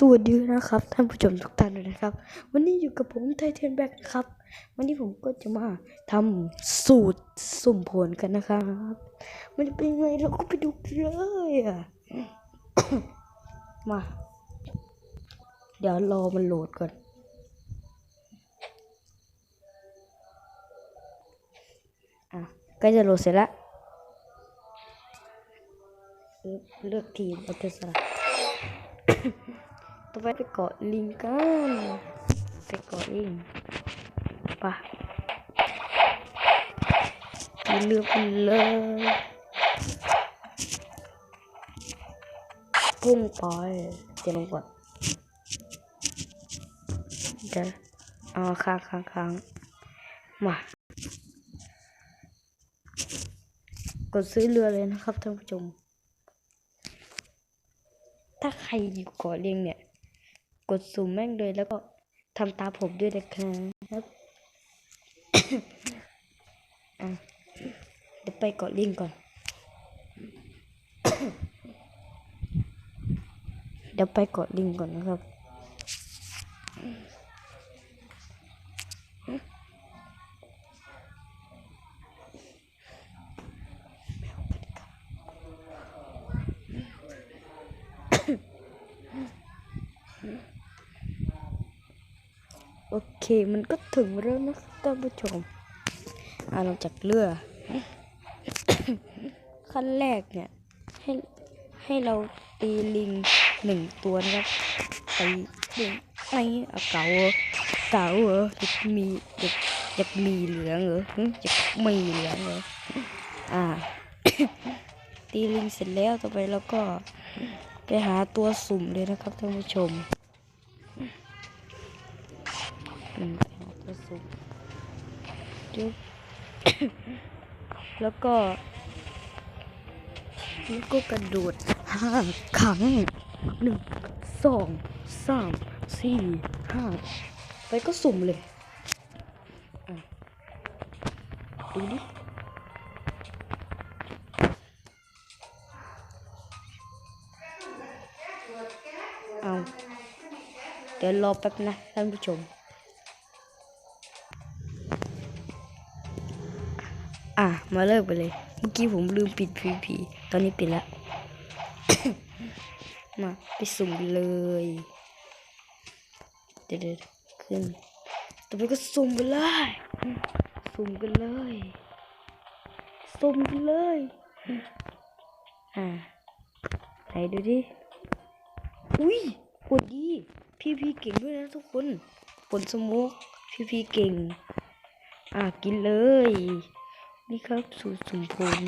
สวัสดีนะครับท่านผู้ชมทุกท่านเลยนะครับ วันนี้อยู่กับผมไทเทนแบ็กครับ วันนี้ผมก็จะมาทำสูตรสุ่มผลกันนะครับ มันจะเป็นยังไงเราก็ไปดูกันเลยอะ มา เดี๋ยวรอมันโหลดก่อน อะใก็จะโหลดเสร็จแล้วเลือกทีมเอาเทสละ ต่อไปไปเกาะลิงกันไปเกาะลิงปะเลือกเลยพุ่งไปเดี๋ยวลงก่อนเดี๋ยวเอาค้างค้างค้างมากดซื้อเรือเลยนะครับท่านผู้ชม ถ้าใครอยู่เกาะเลียงเนี่ย กดสุ่มแม่งเลยแล้วก็ทำตาผมด้วยนะครับอะเดี๋ยวไปเกาะลียงก่อน เดี๋ยวไปเกาะลิงก่อนนะครับ โอเคมันก็ถึงแล้วนะครับท่านผู้ชมอ่าลงจากเรือ ขั้นแรกเนี่ยให้ให้เราตีลิงหนึ่งตัวนะครับตีลิงไอ้เอาเก๋าเก๋าเหรออยากมีอยากอยากมีเหลืองเหรอหึอยากมีเหลืองเหรออ่า ตีลิงเสร็จแล้วต่อไปเราก็ไปหาตัวสุ่มเลยนะครับท่านผู้ชม หาตัวสุ่มจุ๊บแล้วก็แล้วก็กระโดดห้าครั้งหนึ่งสองสามสี่ห้าไปก็สุ่มเลยอะดูดิเอาเดี๋ยวรอแป๊บนะท่านผู้ชม อะ มาเลิกไปเลย เมื่อกี้ผมลืมปิด PVP ตอนนี้ปิดแล้ว มาไปสุ่มเลย เดี๋ยวๆขึ้นต่อไปก็สุ่มไปเลยสุ่มกันเลยสุ่มกันเลย อ่า ไหนดูดิ อุ้ยกดดีพีพีเก่งด้วยนะทุกคนผลสโมกพีพีเก่ง อะ กินเลย นี่ครับสูตรสุ่มผล